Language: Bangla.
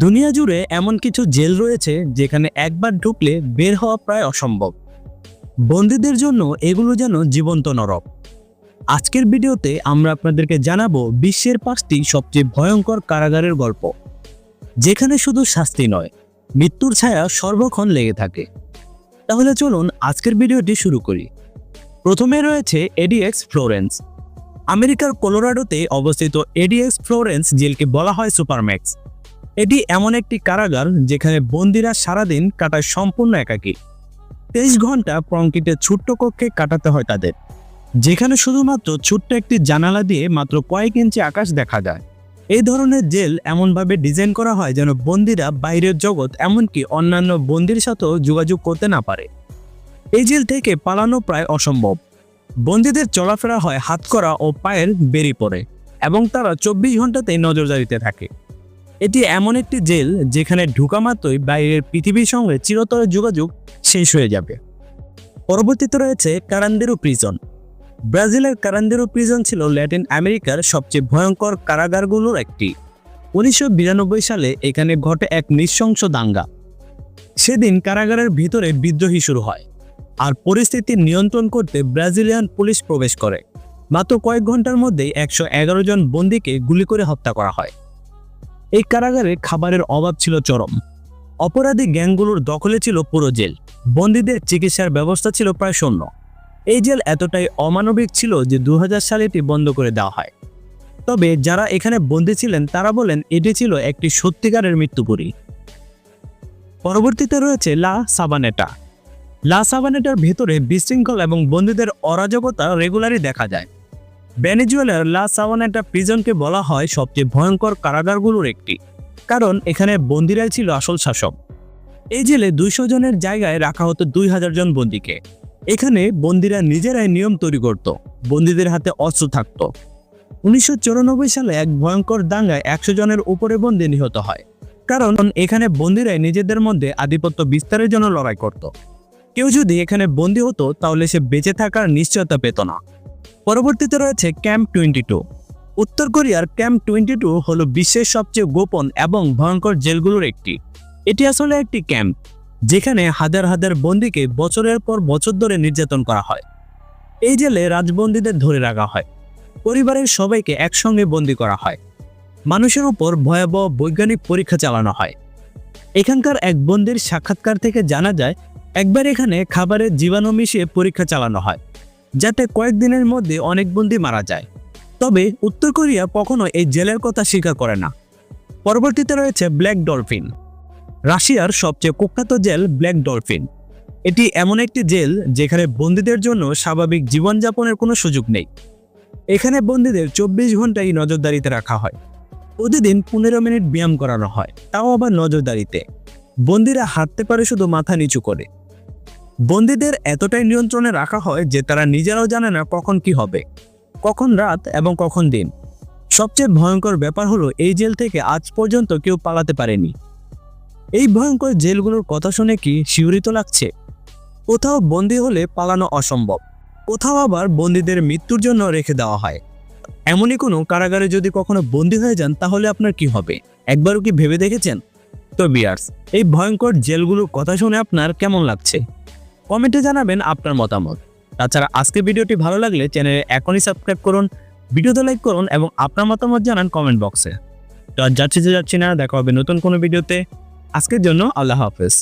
দুনিয়া জুড়ে এমন কিছু জেল রয়েছে যেখানে একবার ঢুকলে বের হওয়া প্রায় অসম্ভব। বন্দীদের জন্য এগুলো যেন জীবন্ত নরক। আজকের ভিডিওতে আমরা আপনাদেরকে জানাব বিশ্বের পাঁচটি সবচেয়ে ভয়ঙ্কর কারাগারের গল্প। যেখানে শুধু শাস্তি নয়, মৃত্যুর ছায়া সর্বক্ষণ লেগে থাকে। তাহলে চলুন আজকের ভিডিওটি শুরু করি। প্রথমে রয়েছে এডিএক্স ফ্লোরেন্স আমেরিকার কোলোরাডোতে অবস্থিত এডিএক্স ফ্লোরেন্স জেলকে বলা হয় সুপারম্যাক্স। এটি এমন একটি কারাগার যেখানে বন্দিরা সারাদিন কাটায় সম্পূর্ণ একাকী। তেইশ ঘণ্টা কংক্রিটের ছোট্ট কক্ষে কাটাতে হয় তাদের। যেখানে শুধুমাত্র ছোট্ট একটি জানালা দিয়ে মাত্র কয়েক ইঞ্চি আকাশ দেখা যায়। এই ধরনের জেল এমনভাবে ডিজাইন করা হয় যেন বন্দিরা বাইরের জগৎ এমনকি অন্যান্য বন্দির সাথেও যোগাযোগ করতে না পারে। এই জেল থেকে পালানো প্রায় অসম্ভব। বন্দীদের চলাফেরা হয় হাতকড়া ও পায়ের বেরি পড়ে এবং তারা চব্বিশ ঘন্টাতেই নজরদারিতে থাকে। এটি এমন একটি জেল যেখানে ঢুকা মাত্রই বাইরের পৃথিবীর সঙ্গে চিরতর যোগাযোগ শেষ হয়ে যাবে। পরবর্তীতে রয়েছে কারান্দেরু প্রিজন ব্রাজিলের কারান্দেরু প্রিজন ছিল ল্যাটিন আমেরিকার সবচেয়ে ভয়ঙ্কর কারাগারগুলোর একটি। উনিশশো বিরানব্বই সালে এখানে ঘটে এক নৃশংস দাঙ্গা। সেদিন কারাগারের ভিতরে বিদ্রোহী শুরু হয় আর পরিস্থিতি নিয়ন্ত্রণ করতে ব্রাজিলিয়ান পুলিশ প্রবেশ করে। মাত্র কয়েক ঘণ্টার মধ্যেই একশো এগারো জন বন্দীকে গুলি করে হত্যা করা হয়। এই কারাগারে খাবারের অভাব ছিল চরম। অপরাধী গ্যাংগুলোর দখলে ছিল পুরো জেল। বন্দীদের চিকিৎসার ব্যবস্থা ছিল প্রায় শূন্য। এই জেল এতটাই অমানবিক ছিল যে দু সালে এটি বন্ধ করে দেওয়া হয়। তবে যারা এখানে বন্দী ছিলেন, তারা বলেন এটি ছিল একটি সত্যিকারের মৃত্যুপুরী। পরবর্তীতে রয়েছে লা সাবানেটা লা সাবানেটার ভেতরে বিশৃঙ্খল এবং বন্দীদের অরাজকতা রেগুলারই দেখা যায়। ভেনেজুয়েলার লা সাবানেটা প্রিজনকে বলা হয় সবচেয়ে ভয়ঙ্কর কারাগারগুলোর একটি, কারণ এখানে বন্দিরাই ছিল আসল শাসক। এই জেলে দুইশো জনের জায়গায় রাখা হতো দুই হাজার জন বন্দীকে। এখানে বন্দিরা নিজেরাই নিয়ম তৈরি করত, বন্দীদের হাতে অস্ত্র থাকত। উনিশশো চুরানব্বই সালে এক ভয়ঙ্কর দাঙ্গায় একশো জনের উপরে বন্দী নিহত হয়, কারণ এখানে বন্দিরাই নিজেদের মধ্যে আধিপত্য বিস্তারের জন্য লড়াই করত। কেউ যদি এখানে বন্দী হতো, তাহলে সে বেঁচে থাকার নিশ্চয়তা পেত না। পরবর্তীতে রয়েছে ক্যাম্প টোয়েন্টি টু। উত্তর কোরিয়ার ক্যাম্প টোয়েন্টি টু হলো বিশ্বের সবচেয়ে গোপন এবং ভয়ঙ্কর জেলগুলোর একটি। এটি আসলে একটি ক্যাম্প, যেখানে হাজার হাজার বন্দীকে বছরের পর বছর ধরে নির্যাতন করা হয়। এই জেলে রাজবন্দীদের ধরে রাখা হয়, পরিবারের সবাইকে একসঙ্গে বন্দী করা হয়। মানুষের উপর ভয়াবহ বৈজ্ঞানিক পরীক্ষা চালানো হয়। এখানকার এক বন্দির সাক্ষাৎকার থেকে জানা যায়, একবার এখানে খাবারের জীবাণু মিশিয়ে পরীক্ষা চালানো হয়। যাতে কয়েকদিনের মধ্যে অনেক বন্দী মারা যায়। তবে উত্তর কোরিয়া কখনো এই জেলের কথা স্বীকার করে না। পরবর্তীতে রয়েছে ব্ল্যাক ডলফিন। রাশিয়ার সবচেয়ে কুখ্যাত জেল ব্ল্যাক ডলফিন। এটি এমন একটি জেল যেখানে বন্দীদের জন্য স্বাভাবিক জীবনযাপনের কোনো সুযোগ নেই। এখানে বন্দীদের চব্বিশ ঘন্টাই নজরদারিতে রাখা হয়। প্রতিদিন পনেরো মিনিট ব্যায়াম করানো হয়, তাও আবার নজরদারিতে। বন্দীরা হাঁটতে পারে শুধু মাথা নিচু করে। বন্দীদের এতটাই নিয়ন্ত্রণে রাখা হয় যে তারা নিজেরাও জানে না কখন কি হবে, কখন রাত এবং কখন দিন। সবচেয়ে ভয়ঙ্কর ব্যাপার হলো এই জেল থেকে আজ পর্যন্ত কেউ পালাতে পারেনি। এই ভয়ঙ্কর জেলগুলোর কথা শুনে কি শিহরিত লাগছে? কোথাও বন্দী হলে পালানো অসম্ভব, কোথাও আবার বন্দীদের মৃত্যুর জন্য রেখে দেওয়া হয়। এমনই কোনো কারাগারে যদি কখনো বন্দী হয়ে যান তাহলে আপনার কি হবে, একবারও কি ভেবে দেখেছেন? তো বিয়ার্স, এই ভয়ঙ্কর জেলগুলোর কথা শুনে আপনার কেমন লাগছে? কমেন্টে জানাবেন আপনার মতামত। তাছাড়া আজকে ভিডিওটি ভালো লাগলে চ্যানেলে এখনই সাবস্ক্রাইব করুন, ভিডিওতে লাইক করুন এবং আপনার মতামত জানান কমেন্ট বক্সে। তো আর যাচ্ছি যাচ্ছি না, দেখা হবে নতুন কোনো ভিডিওতে। আজকের জন্য আল্লাহ হাফেজ।